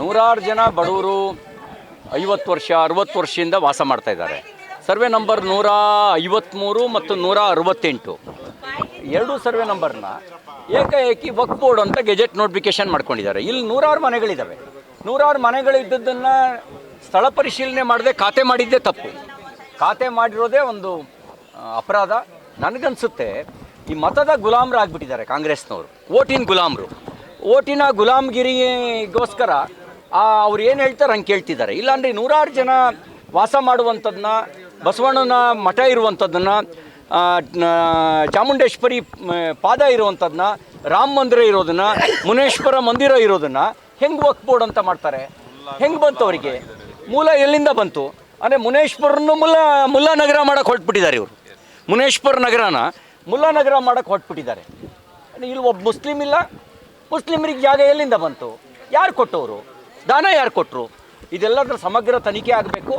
ನೂರಾರು ಜನ ಬಡವರು ಐವತ್ತು ವರ್ಷ, ಅರುವತ್ತು ವರ್ಷದಿಂದ ವಾಸ ಮಾಡ್ತಾ ಇದ್ದಾರೆ. ಸರ್ವೆ ನಂಬರ್ ನೂರ ಐವತ್ತ್ಮೂರು ಮತ್ತು ನೂರ ಅರವತ್ತೆಂಟು. ಎರಡು ಸರ್ವೆ ನಂಬರ್ನ ಏಕಾಏಕಿ ವಕ್ ಬೋರ್ಡ್ ಅಂತ ಗೆಜೆಟ್ ನೋಟಿಫಿಕೇಶನ್ ಮಾಡ್ಕೊಂಡಿದ್ದಾರೆ. ಇಲ್ಲಿ ನೂರಾರು ಮನೆಗಳಿದ್ದಾವೆ ನೂರಾರು ಮನೆಗಳಿದ್ದದ್ದನ್ನು ಸ್ಥಳ ಪರಿಶೀಲನೆ ಮಾಡದೆ ಖಾತೆ ಮಾಡಿದ್ದೇ ತಪ್ಪು. ಖಾತೆ ಮಾಡಿರೋದೇ ಒಂದು ಅಪರಾಧ. ನನಗನ್ಸುತ್ತೆ ಈ ಮತದ ಗುಲಾಮ್ರು ಆಗಿಬಿಟ್ಟಿದ್ದಾರೆ ಕಾಂಗ್ರೆಸ್ನವರು. ಓಟಿನ ಗುಲಾಮ್ರು. ಓಟಿನ ಗುಲಾಮ್ಗಿರಿಗೋಸ್ಕರ ಅವ್ರು ಏನು ಹೇಳ್ತಾರೆ ಹಂಗೆ ಕೇಳ್ತಿದ್ದಾರೆ. ಇಲ್ಲಾಂದರೆ ನೂರಾರು ಜನ ವಾಸ ಮಾಡುವಂಥದ್ದನ್ನ ಬಸವಣ್ಣನ ಮಠ ಇರುವಂಥದ್ದನ್ನು ಚಾಮುಂಡೇಶ್ವರಿ ಪಾದ ಇರುವಂಥದ್ದನ್ನ ರಾಮ ಮಂದಿರ ಇರೋದನ್ನ, ಮುನೇಶ್ವರ ಮಂದಿರ ಇರೋದನ್ನ ಹೆಂಗೆ ವಕ್ ಬೋರ್ಡ್ ಅಂತ ಮಾಡ್ತಾರೆ? ಹೆಂಗೆ ಬಂತು ಅವರಿಗೆ? ಮೂಲ ಎಲ್ಲಿಂದ ಬಂತು? ಅಂದರೆ ಮುನೇಶ್ವರನ್ನು ಮುಲ್ಲಾ ಮುಲ್ಲಾ ನಗರ ಮಾಡೋಕ್ಕೆ ಹೊರಟ್ಬಿಟ್ಟಿದ್ದಾರೆ ಇವರು. ಮುನೇಶ್ವರ ನಗರನ ಮುಲ್ಲಾ ನಗರ ಮಾಡೋಕ್ಕೆ ಹೊರಟ್ಬಿಟ್ಟಿದ್ದಾರೆ. ಇಲ್ಲಿ ಒಬ್ಬ ಮುಸ್ಲಿಮ್ ಇಲ್ಲ. ಮುಸ್ಲಿಮರಿಗೆ ಜಾಗ ಎಲ್ಲಿಂದ ಬಂತು? ಯಾರು ಕೊಟ್ಟವರು? ದಾನ ಯಾರು ಕೊಟ್ಟರು ಇದೆಲ್ಲದರ ಸಮಗ್ರ ತನಿಖೆ ಆಗಬೇಕು.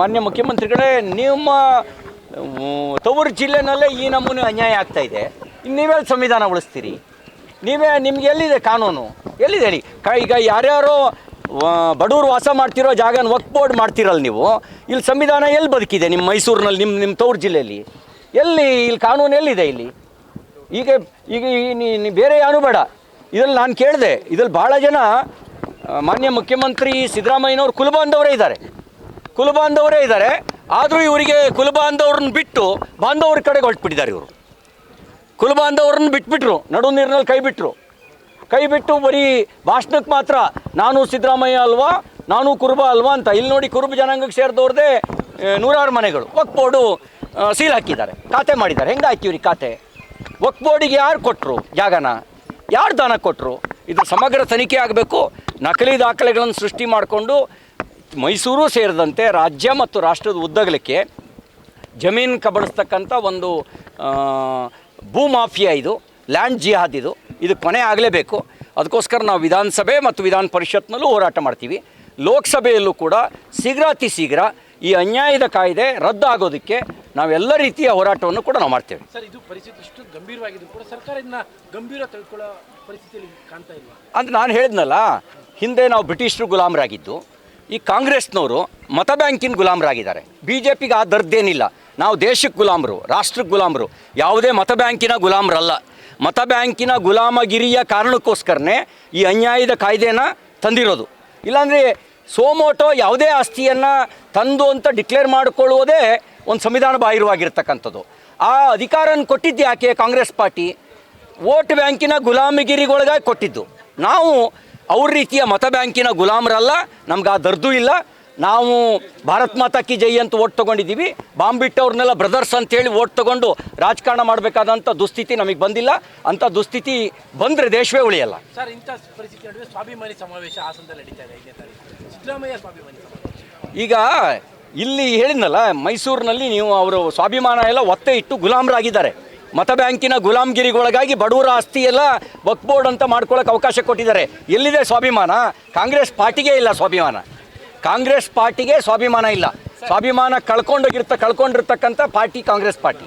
ಮಾನ್ಯ ಮುಖ್ಯಮಂತ್ರಿಗಳೇ, ನಿಮ್ಮ ತವರು ಜಿಲ್ಲೆನಲ್ಲೇ ಈ ನಮೂನೆ ಅನ್ಯಾಯ ಆಗ್ತಾ ಇದೆ. ನೀವೆಲ್ಲಿ ಸಂವಿಧಾನ ಉಳಿಸ್ತೀರಿ? ನೀವೇ, ನಿಮ್ಗೆ ಎಲ್ಲಿದೆ ಕಾನೂನು? ಎಲ್ಲಿದೆ ಹೇಳಿ? ಕ ಈಗ ಯಾರ್ಯಾರೋ ಬಡವರು ವಾಸ ಮಾಡ್ತಿರೋ ಜಾಗನ ವಕ್ ಬೋರ್ಡ್ ಮಾಡ್ತಿರಲ್ಲ ನೀವು. ಇಲ್ಲಿ ಸಂವಿಧಾನ ಎಲ್ಲಿ ಬದುಕಿದೆ ನಿಮ್ಮ ಮೈಸೂರಿನಲ್ಲಿ ನಿಮ್ಮ ನಿಮ್ಮ ತವರು ಜಿಲ್ಲೆಯಲ್ಲಿ? ಎಲ್ಲಿ, ಇಲ್ಲಿ ಕಾನೂನು ಎಲ್ಲಿದೆ ಇಲ್ಲಿ? ಈಗ ಈಗ ಬೇರೆ ಯಾರು ಬೇಡ. ಇದರಲ್ಲಿ ನಾನು ಕೇಳಿದೆ, ಇದ್ರಲ್ಲಿ ಭಾಳ ಜನ ಮಾನ್ಯ ಮುಖ್ಯಮಂತ್ರಿ ಸಿದ್ದರಾಮಯ್ಯನವರು ಕುಲಬಾಂಧವರೇ ಇದ್ದಾರೆ. ಕುಲಬಾಂಧವರೇ ಇದ್ದಾರೆ. ಆದರೂ ಇವರಿಗೆ ಕುಲಬಾಂಧವ್ರನ್ನ ಬಿಟ್ಟು ಬಾಂಧವ್ರ ಕಡೆಗೆ ಹೊರಟ್ಬಿಟ್ಟಿದ್ದಾರೆ ಇವರು. ಕುಲಬಾಂಧವ್ರನ್ನ ಬಿಟ್ಬಿಟ್ರು. ನಡು ನೀರಿನಲ್ಲಿ ಕೈ ಬಿಟ್ಟರು ಕೈ ಬಿಟ್ಟು ಬರೀ ಭಾಷಣಕ್ಕೆ ಮಾತ್ರ ನಾನು ಸಿದ್ದರಾಮಯ್ಯ ಅಲ್ವಾ, ನಾನು ಕುರುಬ ಅಲ್ವಾ ಅಂತ. ಇಲ್ಲಿ ನೋಡಿ ಕುರುಬ ಜನಾಂಗಕ್ಕೆ ಸೇರಿದವ್ರದ್ದೇ ನೂರಾರು ಮನೆಗಳು. ವಕ್ ಬೋರ್ಡು ಸೀಲ್ ಹಾಕಿದ್ದಾರೆ. ಖಾತೆ ಮಾಡಿದ್ದಾರೆ. ಹೆಂಗೆ ಹಾಕಿವ್ರಿ ಖಾತೆ? ವಕ್ ಬೋರ್ಡಿಗೆ ಯಾರು ಕೊಟ್ಟರು ಜಾಗನ? ಯಾರು ದಾನ ಕೊಟ್ಟರು ಇದು ಸಮಗ್ರ ತನಿಖೆ ಆಗಬೇಕು. ನಕಲಿ ದಾಖಲೆಗಳನ್ನು ಸೃಷ್ಟಿ ಮಾಡಿಕೊಂಡು ಮೈಸೂರು ಸೇರಿದಂತೆ ರಾಜ್ಯ ಮತ್ತು ರಾಷ್ಟ್ರದ ಉದ್ದಗಲಕ್ಕೆ ಜಮೀನು ಕಬಳಿಸ್ತಕ್ಕಂಥ ಒಂದು ಭೂ ಮಾಫಿಯಾ ಇದು, ಲ್ಯಾಂಡ್ ಜಿಹಾದ್ ಇದು. ಇದು ಕೊನೆ ಆಗಲೇಬೇಕು. ಅದಕ್ಕೋಸ್ಕರ ನಾವು ವಿಧಾನಸಭೆ ಮತ್ತು ವಿಧಾನ ಪರಿಷತ್ನಲ್ಲೂ ಹೋರಾಟ ಮಾಡ್ತೀವಿ. ಲೋಕಸಭೆಯಲ್ಲೂ ಕೂಡ ಶೀಘ್ರಾತಿ ಶೀಘ್ರ ಈ ಅನ್ಯಾಯದ ಕಾಯ್ದೆ ರದ್ದಾಗೋದಕ್ಕೆ ನಾವೆಲ್ಲ ರೀತಿಯ ಹೋರಾಟವನ್ನು ಕೂಡ ನಾವು ಮಾಡ್ತೇವೆ. ಸರ್ ಇದು ಪರಿಸ್ಥಿತಿ ಇಷ್ಟು ಗಂಭೀರವಾಗಿದ್ದು ಕೂಡ ಸರ್ಕಾರ ಇದನ್ನ ಗಂಭೀರ ತಿಳ್ಕೊಳ್ಳೋ ಪರಿಸ್ಥಿತಿಯಲ್ಲಿ ಕಾಣ್ತಾ ಇಲ್ಲ ಅಂತ ನಾನು ಹೇಳಿದ್ನಲ್ಲ ಹಿಂದೆ ನಾವು ಬ್ರಿಟಿಷರು ಗುಲಾಮರಾಗಿದ್ದು ಈ ಕಾಂಗ್ರೆಸ್ನವರು ಮತ ಬ್ಯಾಂಕಿನ ಗುಲಾಮರಾಗಿದ್ದಾರೆ. ಬಿ ಜೆ ಪಿಗೆ ಆ ದರ್ದೇನಿಲ್ಲ. ನಾವು ದೇಶಕ್ಕೆ ಗುಲಾಮರು ರಾಷ್ಟ್ರಕ್ಕೆ ಗುಲಾಮರು ಯಾವುದೇ ಮತ ಬ್ಯಾಂಕಿನ ಗುಲಾಮರಲ್ಲ. ಮತ ಬ್ಯಾಂಕಿನ ಗುಲಾಮಗಿರಿಯ ಕಾರಣಕ್ಕೋಸ್ಕರನೇ ಈ ಅನ್ಯಾಯದ ಕಾಯ್ದೆನ ತಂದಿರೋದು. ಇಲ್ಲಾಂದರೆ ಸೋಮೋಟೋ ಯಾವುದೇ ಆಸ್ತಿಯನ್ನು ತಂದು ಅಂತ ಡಿಕ್ಲೇರ್ ಮಾಡಿಕೊಳ್ಳುವುದೇ ಒಂದು ಸಂವಿಧಾನ ಬಾಹಿರವಾಗಿರ್ತಕ್ಕಂಥದ್ದು. ಆ ಅಧಿಕಾರನ ಕೊಟ್ಟಿದ್ದು ಯಾಕೆ? ಕಾಂಗ್ರೆಸ್ ಪಾರ್ಟಿ ವೋಟ್ ಬ್ಯಾಂಕಿನ ಗುಲಾಮಗಿರಿಗೊಳಗಾಗಿ ಕೊಟ್ಟಿದ್ದು. ನಾವು ಅವ್ರ ರೀತಿಯ ಮತ ಬ್ಯಾಂಕಿನ ಗುಲಾಮರಲ್ಲ ನಮ್ಗೆ ಆ ದರ್ದು ಇಲ್ಲ. ನಾವು ಭಾರತ್ ಮಾತಾ ಕಿ ಜೈ ಅಂತ ಓಟ್ ತೊಗೊಂಡಿದ್ದೀವಿ. ಬಾಂಬಿಟ್ಟು ಅವ್ರನ್ನೆಲ್ಲ ಬ್ರದರ್ಸ್ ಅಂತೇಳಿ ಓಟ್ ತೊಗೊಂಡು ರಾಜಕಾರಣ ಮಾಡಬೇಕಾದಂಥ ದುಸ್ಥಿತಿ ನಮಗೆ ಬಂದಿಲ್ಲ. ಅಂಥ ದುಸ್ಥಿತಿ ಬಂದರೆ ದೇಶವೇ ಉಳಿಯಲ್ಲ. ಸರ್ ಇಂಥ ಪರಿಸ್ಥಿತಿ ನಡುವೆ ಸ್ವಾಭಿಮಾನಿ ಸಮಾವೇಶ ಹಾಸನದಲ್ಲಿ ನಡೀತಾ ಇದೆ. ಈಗ ಇಲ್ಲಿ ಹೇಳಿದ್ನಲ್ಲ, ಮೈಸೂರಿನಲ್ಲಿ ನೀವು ಅವರು ಸ್ವಾಭಿಮಾನ ಎಲ್ಲ ಒತ್ತೆ ಇಟ್ಟು ಗುಲಾಮರಾಗಿದ್ದಾರೆ. ಮತ ಬ್ಯಾಂಕಿನ ಗುಲಾಮಗಿರಿಗೊಳಗಾಗಿ ಬಡವರ ಆಸ್ತಿ ಎಲ್ಲ ಅಂತ ಮಾಡ್ಕೊಳ್ಳೋಕೆ ಅವಕಾಶ ಕೊಟ್ಟಿದ್ದಾರೆ. ಎಲ್ಲಿದೆ ಸ್ವಾಭಿಮಾನ? ಕಾಂಗ್ರೆಸ್ ಪಾರ್ಟಿಗೆ ಇಲ್ಲ ಸ್ವಾಭಿಮಾನ. ಕಾಂಗ್ರೆಸ್ ಪಾರ್ಟಿಗೆ ಸ್ವಾಭಿಮಾನ ಇಲ್ಲ. ಸ್ವಾಭಿಮಾನ ಕಳ್ಕೊಂಡೋಗಿರ್ತ, ಕಳ್ಕೊಂಡಿರ್ತಕ್ಕಂಥ ಪಾರ್ಟಿ ಕಾಂಗ್ರೆಸ್ ಪಾರ್ಟಿ.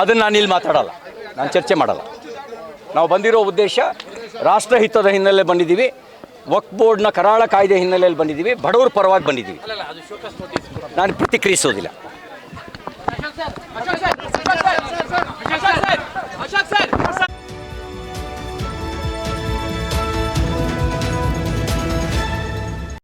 ಅದನ್ನ ನಾನು ಇಲ್ಲಿ ಮಾತಾಡಲ್ಲ. ನಾನು ಚರ್ಚೆ ಮಾಡಲ್ಲ. ನಾವು ಬಂದಿರೋ ಉದ್ದೇಶ ರಾಷ್ಟ್ರಹಿತದ ಹಿನ್ನೆಲೆ ಬಂದಿದ್ದೀವಿ. ವಕ್ ಬೋರ್ಡ್ನ ಕರಾಳ ಕಾಯ್ದೆ ಹಿನ್ನೆಲೆಯಲ್ಲಿ ಬಂದಿದ್ದೀವಿ. ಬಡವರ ಪರವಾಗಿ ಬಂದಿದ್ದೀವಿ. ನಾನು ಪ್ರತಿಕ್ರಿಯಿಸೋದಿಲ್ಲ.